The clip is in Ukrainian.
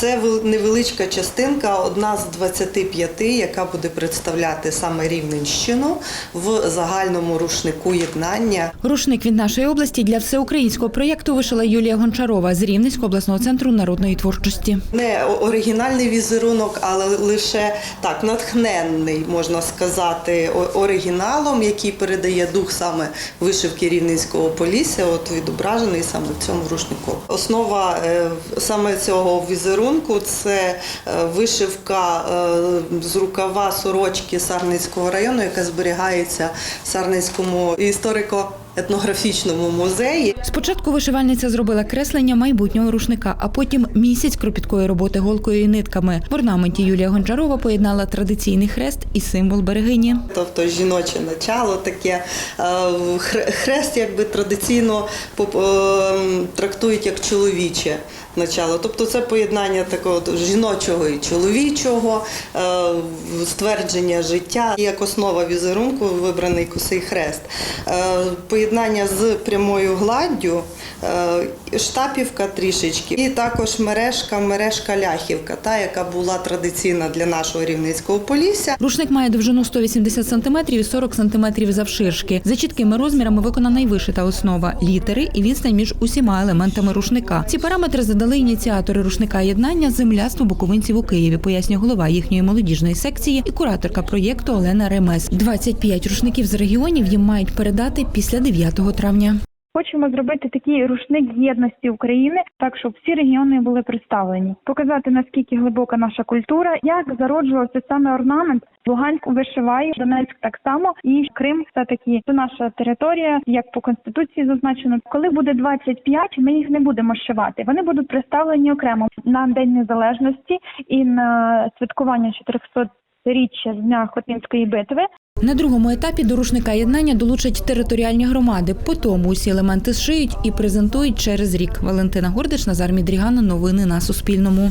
Це вел- невеличка частинка, одна з 25, яка буде представляти саме Рівненщину в загальному рушнику єднання. Рушник від нашої області для всеукраїнського проєкту вишила Юлія Гончарова з Рівненського обласного центру народної творчості. Не оригінальний візерунок, але лише так натхненний, можна сказати, оригіналом, який передає дух саме вишивки рівненського полісся, от відображений саме в цьому рушнику. Основа е, саме цього візерунку це е, вишивка е, з рукава сорочки Сарницького району, яка зберігається в Сарницькому історико-етнографічному музеї. Спочатку вишивальниця зробила креслення майбутнього рушника, а потім місяць кропіткої роботи голкою і нитками. В орнаменті Юлія Гончарова поєднала традиційний хрест і символ берегині. Тобто жіноче начало таке е, хрест, якби традиційно е, трактують як чоловіче начало. Тобто це поєднання такого жіночого і чоловічого, е, ствердження життя як основа візерунку вибраний косий хрест. Поєднання з прямою гладдю, е, штапівка трішечки, і також мережка, мережка ляхівка, та яка була традиційна для нашого рівненського полісся. Рушник має довжину 180 см і 40 см завширшки. За чіткими розмірами виконана й вишита основа, літери і відстань між усіма елементами рушника. Ці параметри задали ініціатори рушника єднання земляство буковинців у Києві, пояснює голова їхньої молодіжної секції і кураторка проєкту Олена Ремес. 25 рушників з регіонів їм мають передати після 9 травня. Хочемо зробити такий рушник єдності України, так щоб всі регіони були представлені, показати наскільки глибока наша культура, як зароджувався саме орнамент. Луганськ вишиває, Донецьк так само, і Крим все таки це наша територія, як по конституції зазначено. Коли буде 25, ми їх не будемо шивати. Вони будуть представлені окремо на День Незалежності і на святкування 400-річчя з дня Хотинської битви. На другому етапі до рушника єднання долучать територіальні громади. По тому усі елементи зшиють і презентують через рік. Валентина Гордич, Назар Мідріган. Новини на Суспільному.